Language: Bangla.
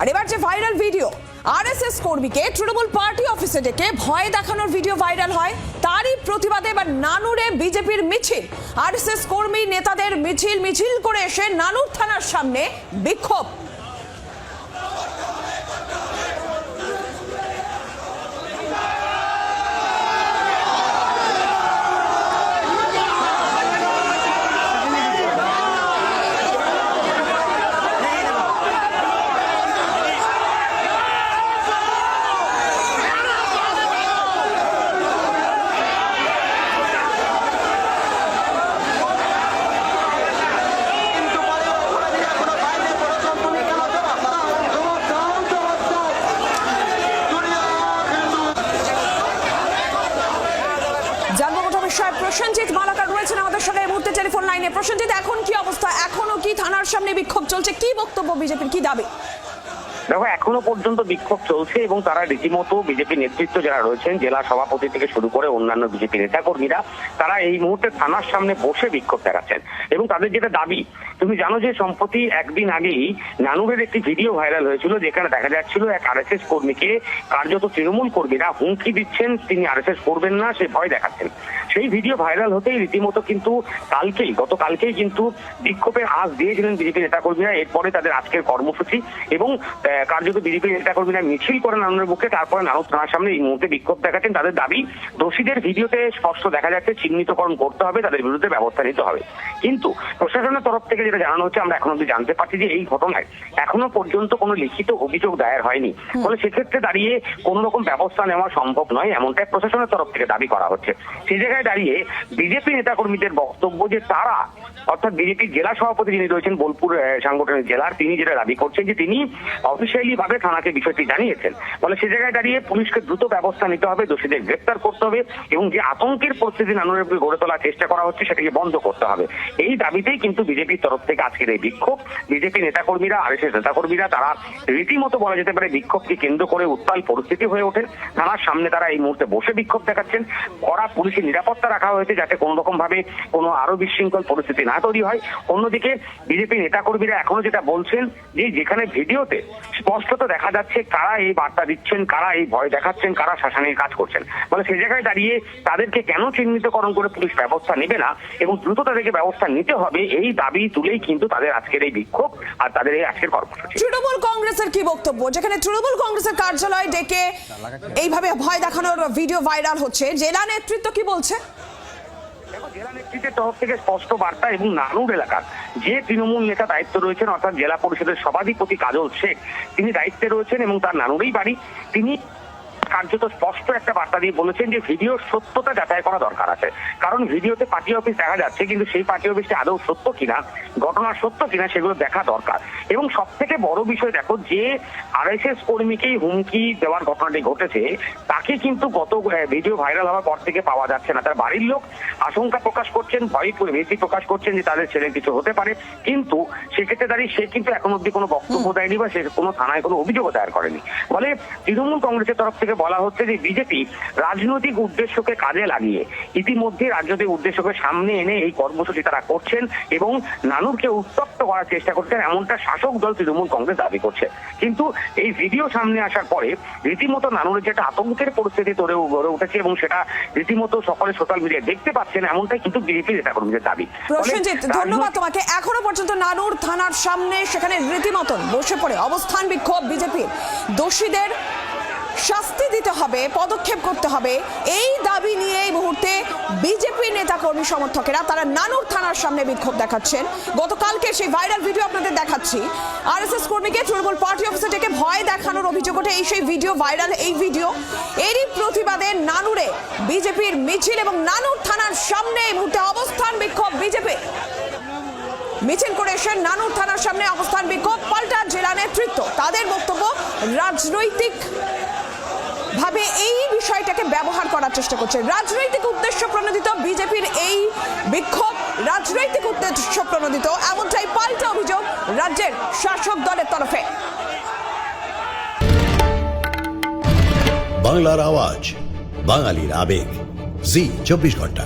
আর এবার যে ভাইরাল ভিডিও আরএসএস কর্মীকে তৃণমূল পার্টি অফিসে ডেকে ভয় দেখানোর ভিডিও ভাইরাল হয়। তারই প্রতিবাদে এবার নানুরে বিজেপির মিছিল। আর এস এস কর্মী নেতাদের মিছিল মিছিল করে এসে নানুর থানার সামনে বিক্ষোভ। প্রসেনজিৎ মালাকার রয়েছেন আমাদের সঙ্গে এই মুহূর্তে টেলিফোন লাইনে। প্রসেনজিৎ, এখন কি অবস্থা? এখনও কি থানার সামনে বিক্ষোভ চলছে? কি বক্তব্য বিজেপির? কি দাবি? দেখো, এখনও পর্যন্ত বিক্ষোভ চলছে এবং তারা রীতিমতো বিজেপি নেতৃত্ব যারা রয়েছেন, জেলা সভাপতি থেকে শুরু করে অন্যান্য বিজেপি নেতাকর্মীরা, তারা এই মুহূর্তে থানার সামনে বসে বিক্ষোভ দেখাচ্ছেন। এবং তাদের যেটা দাবি, তুমি জানো যে সম্প্রতি একদিন আগেই নানুরের একটি ভিডিও ভাইরাল হয়েছিল, যেখানে দেখা যাচ্ছিল এক আরএসএস কর্মীকে কার্যত তৃণমূল কর্মীরা হুমকি দিচ্ছেন, তিনি আরএসএস করবেন না, সে ভয় দেখাচ্ছেন। সেই ভিডিও ভাইরাল হতেই রীতিমতো কিন্তু কালকেই, গতকালকেই কিন্তু বিক্ষোভের আজ দিয়েছিলেন বিজেপি নেতাকর্মীরা, এরপরে তাদের আজকের কর্মসূচি এবং কার্যত বিজেপি নেতাকর্মীরা মিছিল করেন নানুরের বুকে তারপরে নানু থানার সামনে এই মুহূর্তে বিক্ষোভ দেখাচ্ছেন। তাদের দাবি দোষীদের ভিডিওতে স্পষ্ট দেখা যাচ্ছে চিহ্নিতকরণ করতে হবে তাদের বিরুদ্ধে ব্যবস্থা নিতে হবে। কিন্তু প্রশাসনের তরফ থেকে যেটা জানানো হচ্ছে আমরা এখন অব্দি জানতে পারছি যে এই ঘটনায় এখনও পর্যন্ত কোনো লিখিত অভিযোগ দায়ের হয়নি। ফলে সেক্ষেত্রে দাঁড়িয়ে কোনো রকম ব্যবস্থা নেওয়া সম্ভব নয় এমনটাই প্রশাসনের তরফ থেকে দাবি করা হচ্ছে। সেই জায়গায় দাঁড়িয়ে বিজেপি নেতাকর্মীদের বক্তব্য যে তারা অর্থাৎ বিজেপির জেলা সভাপতি যিনি রয়েছেন বোলপুর সাংগঠনিক জেলার তিনি যেটা দাবি করছেন যে তিনি অফিসিয়ালি ভাবে থানাকে বিষয়টি জানিয়েছেন। ফলে সে জায়গায় দাঁড়িয়ে পুলিশকে দ্রুত ব্যবস্থা নিতে হবে, দোষীদের গ্রেপ্তার করতে হবে এবং যে আতঙ্কের পরিস্থিতি উপরে গড়ে তোলার চেষ্টা করা হচ্ছে সেটাকে বন্ধ করতে হবে। এই দাবিতেই কিন্তু বিজেপির তরফ থেকে আজকের এই বিক্ষোভ। বিজেপি নেতাকর্মীরা আর এস নেতাকর্মীরা তারা রীতিমতো বলা যেতে পারে বিক্ষোভকে কেন্দ্র করে উত্তাল পরিস্থিতি হয়ে ওঠেন থানার সামনে তারা এই মুহূর্তে বসে বিক্ষোভ দেখাচ্ছেন। কড়া পুলিশের নিরাপত্তা রাখা হয়েছে যাতে কোনো রকম ভাবে কোনো আরও বিশৃঙ্খল পরিস্থিতি না তৈরি হয়। অন্যদিকে বিজেপি নেতাকর্মীরা এখনও যেটা বলছেন যে যেখানে ভিডিওতে স্পষ্টত দেখা যাচ্ছে কারা এই বার্তা দিচ্ছেন, কারা এই ভয় দেখাচ্ছেন, কারা শাসনের কাজ করছেন। মানে সেই জায়গায় দাঁড়িয়ে তাদেরকে কেন চিহ্নিতকরণ করে পুলিশ ব্যবস্থা নেবে না? এবং দ্রুত তাদেরকে ব্যবস্থা নিতে হবে, এই দাবি তুলেই কিন্তু তাদের আজকের এই বিক্ষোভ আর তাদের এই আজকের কর্মসূচি। তৃণমূল কংগ্রেসের কি বক্তব্য? যেখানে তৃণমূল কংগ্রেসের কার্যালয় ডেকে এইভাবে ভয় দেখানোর ভিডিও ভাইরাল হচ্ছে। জেলা নেতৃত্ব কি বলছে? জেলা নেতৃত্বের তরফ থেকে স্পষ্ট বার্তা এবং নানুর এলাকার যে তৃণমূল নেতা দায়িত্ব রয়েছেন, অর্থাৎ জেলা পরিষদের সভাধিপতি কাজল শেখ, তিনি দায়িত্বে রয়েছেন এবং তার নানুরই বাড়ি। তিনি কার্যত স্পষ্ট একটা বার্তা দিয়ে বলেছেন যে ভিডিওর সত্যতা যাচাই করা দরকার আছে। কারণ ভিডিওতে পার্টি অফিস দেখা যাচ্ছে কিন্তু সেই পার্টি অফিসটি আদৌ সত্য কিনা ঘটনা সত্য কিনা সেগুলো দেখা দরকার। এবং সব থেকে বড় বিষয় দেখো যে আরএসএস কর্মীকেই হুমকি দেওয়ার ঘটনাটি ঘটেছে তাকে কিন্তু গত ভিডিও ভাইরাল হওয়ার পর থেকে পাওয়া যাচ্ছে না। তার বাড়ির লোক আশঙ্কা প্রকাশ করছেন ভয় ভীতি প্রকাশ করছেন যে তাদের ছেলে কিছু হতে পারে। কিন্তু সেক্ষেত্রে দাঁড়িয়ে সে কিন্তু এখন অব্দি কোনো বক্তব্য দেয়নি বা সে কোনো থানায় কোনো অভিযোগও দায়ের করেনি। ফলে তৃণমূল কংগ্রেসের তরফ থেকে বলা হচ্ছে যে বিজেপি রাজনৈতিক উদ্দেশ্যকে কাজে লাগিয়ে ইতিমধ্যে রাজনৈতিক উদ্দেশ্যকে সামনে এনে এই কর্মসূচি তারা করছেন এবং নানুরকে উত্তপ্ত করার চেষ্টা করছেন এমনটা শাসক দল তৃণমূল কংগ্রেস দাবি করছে। কিন্তু এই ভিডিও সামনে আসার পরে রীতিমতো নানুরের যেটা আতঙ্কের পরিস্থিতি তৈরি গড়ে উঠেছে এবং সেটা রীতিমতো সকলে সোশ্যাল মিডিয়ায় দেখতে পাচ্ছেন এমনটাই কিন্তু বিজেপি নেতাকর্মীদের দাবি। প্রসেনজিৎ ধন্যবাদ তোমাকে। এখনও পর্যন্ত নানুর থানার সামনে সেখানে রীতিমতন বসে পড়ে। অবস্থান বিক্ষোভ বিজেপির। দোষীদের শাস্তি দিতে হবে, পদক্ষেপ করতে হবে। এই দাবি নিয়ে এই মুহূর্তে বিজেপি নেতা কর্মী সমর্থকেরা তারা নানুর থানার সামনে বিক্ষোভ দেখাচ্ছেন। গতকালকে সেই ভাইরাল ভিডিও আপনাদের দেখাচ্ছি। আর এস এস কর্মীকে তৃণমূল পার্টি অফিসে ডেকে ভয় দেখানোর অভিযোগ ওঠে। এই সেই ভিডিও ভাইরাল এই ভিডিও এরই প্রতিবাদে নানুরে বিজেপির মিছিল এবং নানুর থানার সামনে এই মুহূর্তে অবস্থান বিক্ষোভ বিজেপি। মিছিল করে এসে নানুর থানার সামনে অবস্থান বিক্ষোভ, পাল্টা জেলা নেতৃত্ব। তাদের বক্তব্য রাজনৈতিক ভাবে এই বিষয়টাকে ব্যবহার করার চেষ্টা করছে। রাজনৈতিক উদ্দেশ্য প্রণোদিত বিজেপির এই বিক্ষোভ, রাজনৈতিক উদ্দেশ্য প্রণোদিত, এমনটাই পাল্টা অভিযোগ রাজ্যের শাসক দলের তরফে। বাংলার আওয়াজ, বাঙালির আবেগ। জি, চব্বিশ ঘণ্টা।